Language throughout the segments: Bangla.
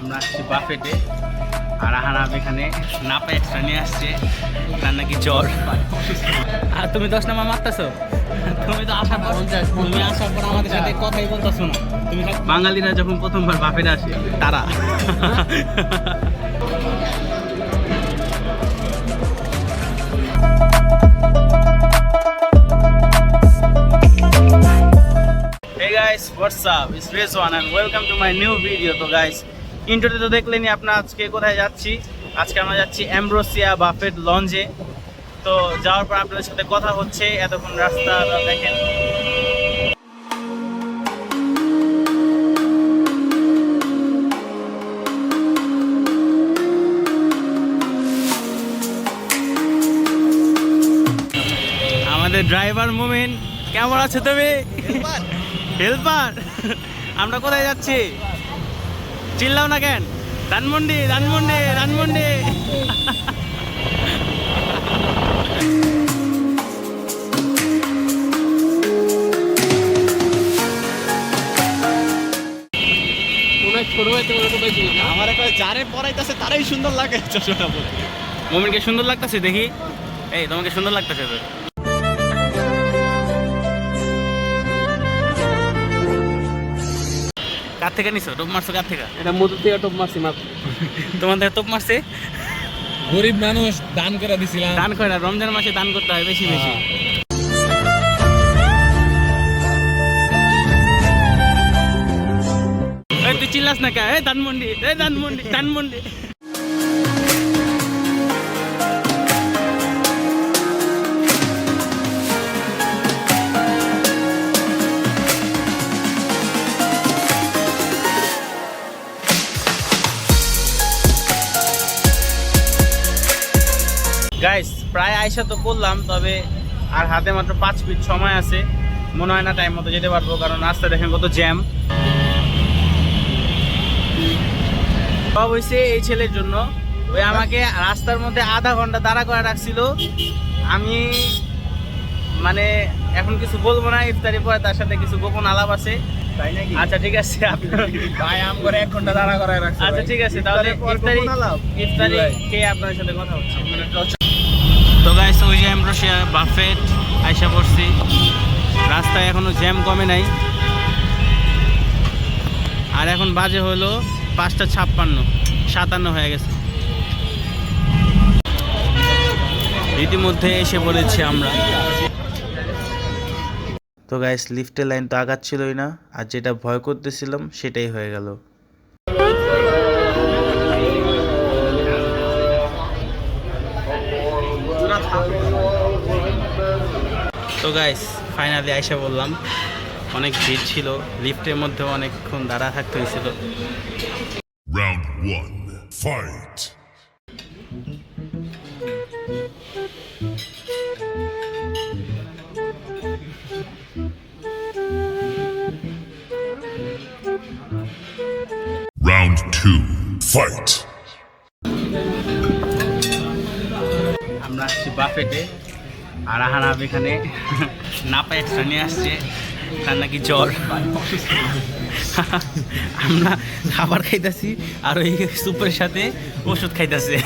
আমরা আসছি বাফেটে। আর আহারাম এখানে নাপা এক্সট্রা নিয়ে আসছে। তার নাকি জ্বর। আর তুমি দশ নাম্বার মারতেছো? তুমি তো আসার পর তুমি আসার পর আমাদের সাথে কথাই বলতেছো না। তুমি বাঙালিরা যখন প্রথমবার বাফেটে আসে তারা। Hey guys, what's up? It's Rizwan and welcome to my new video. তো guys, ইন্ট্রোতে তো দেখলেনি আপনার আজকে কোথায় যাচ্ছি। আজকে আমরা যাচ্ছি অ্যাম্ব্রোসিয়া বাফেট লঞ্চে তো যাওয়ার পর আপনাদের সাথে কথা হচ্ছে এতক্ষণ রাস্তা দেখেন। আমাদের ড্রাইভার মুমিন কেমন আছে তুমি? হেল্পার আমরা কোথায় যাচ্ছি? চিল্লাও না কেন? ধানমন্ডি ধানমন্ডি ধানমন্ডি। আমার যারে পড়াইতেছে তারাই সুন্দর লাগে। চশমাটা মুমিনকে সুন্দর লাগতেছে দেখি। এই তোমাকে সুন্দর লাগতেছে তো। কার থেকে নিছো? টোপ মারছো কার থেকে? এটা মধু থেকে টপ মারছি মাত্র। তোমার থেকে টোপ মারছে? গরিব মানুষ দান করে দিছিলাম। দান করে না রমজান মাসে দান করতে হয় বেশি বেশি। তুই চিল্লাস না কে? এই ধানমন্ডি এই ধানমন্ডি ধানমন্ডি। গাইস প্রায় আয়সা তো করলাম তবে আর হাতে মাত্র পাঁচ মিনিট সময় আছে। মনে হয় না টাইম মতো যেতে পারব কারণ রাস্তা দেখেন কত জ্যাম সব হয়েছে এই ছেলের জন্য। ওই আমাকে রাস্তার মধ্যে আধা ঘণ্টা দাঁড়া করে রাখছিল। আমি মানে এখন কিছু বলব না ইফতারি পরে তার সাথে কিছু গোপন আলাপ আছে। তাই নাকি? আচ্ছা ঠিক আছে ভাই আম করে এক ঘণ্টা দাঁড়া করায় রাখছে আচ্ছা ঠিক আছে তাহলে ইফতারি ইফতারি। খেয়ে আপনার সাথে কথা হচ্ছে। তো গাইস ওই যে এমব্রোসিয়া বাফেট আয়সা পড়ছি। রাস্তায় এখনও জ্যাম কমে নাই। আর এখন বাজে হলো পাঁচটা ছাপ্পান্ন, সাতান্ন হয়ে গেছে। ইতিমধ্যে এসে পড়েছি আমরা। তো গাইস লিফটের লাইন তো আগাচ্ছিলই না, আর যেটা ভয় করতেছিলাম সেটাই হয়ে গেল। তো গাইস ফাইনালি আইসা বললাম অনেক ভিড় ছিল লিফটের মধ্যে অনেকক্ষণ দাঁড়া থাকতে হয়েছিল Round one, fight. Round two, fight. আমরা আসছি বাফেটে আর এখানে না পায়ে নিয়ে আসছে, তার নাকি জ্বর। আমরা খাবার খাইতেছি আর ওই সুপের সাথে ওষুধ খাইতেছে।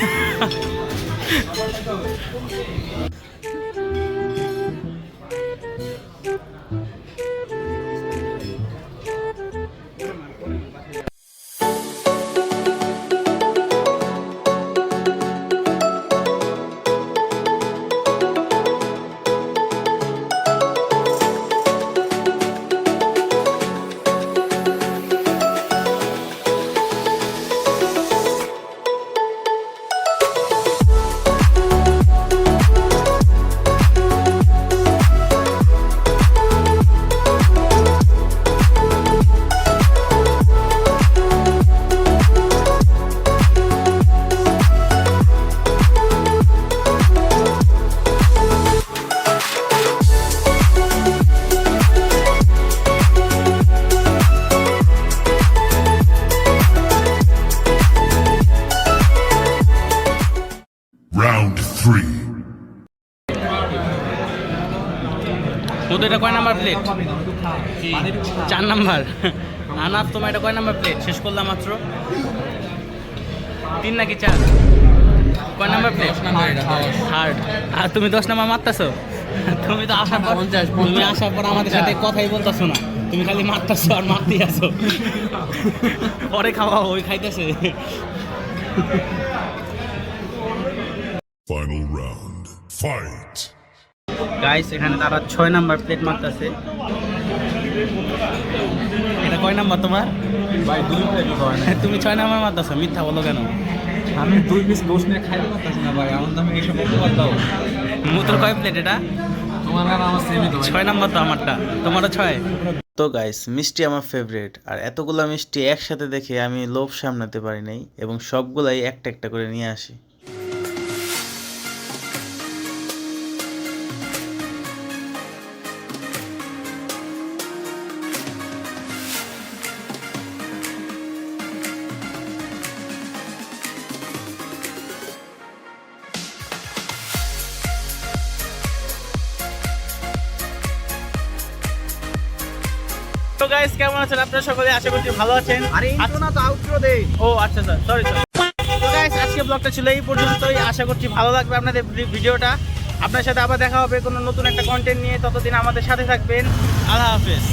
Three, তোদের এটা কয় নাম্বার প্লেট চার নাম্বার। আনাপ তোমার এটা কয় নাম্বার প্লেট শেষ করলাম মাত্র। তিন নাকি চার? কয় নাম্বার প্লেট। থার্ড আর তুমি দশ নাম্বার মারতেছো? তুমি তো আসার পর তুমি। আসার পর আমাদের সাথে কথাই বলতেছো না। তুমি খালি মারতেছো আর মারতেই আছো। পরে খাওয়া ওই খাইতেছে। Final round. Fight. গাইস এখানে তারা ছয় নাম্বার প্লেট মারতেছে। এটা কয় নাম্বার তোমার? ভাই দুই প্লেট তুমি ছয় নাম্বার মারতেছো মিথ্যা বলো কেন? আমি দুই পিস গোস্ট নিয়ে খাইতে পারতেছি না ভাই? আমার দামে এইসব অপবাদ দাও। মুতর কয় প্লেট এটা? তোমার আর আমার সেমই তো ছয় নাম্বার তো আমারটা। তোমারও ছয়? তো গাইস মিষ্টি আমার ফেভারিট আর এতগুলা মিষ্টি একসাথে দেখে আমি লোভ সামলাতে পারি নাই এবং সবগুলাই একটা একটা করে নিয়ে আসি। তো গাইস কেমন আছেন? আপনারা সকলে আশা করছি ভালো আছেন। আরে ইন্ট্রো না তো আউটরো দে। ও আচ্ছা স্যার সরি সরি তো গাইস আজকে ব্লগটা ছিল এই পর্যন্তই। আশা করছি ভালো লাগবে আপনাদের ভিডিওটা। আপনার সাথে আবার দেখা হবে কোনো নতুন একটা কন্টেন্ট নিয়ে। ততদিন আমাদের সাথে থাকবেন। আল্লাহ হাফেজ।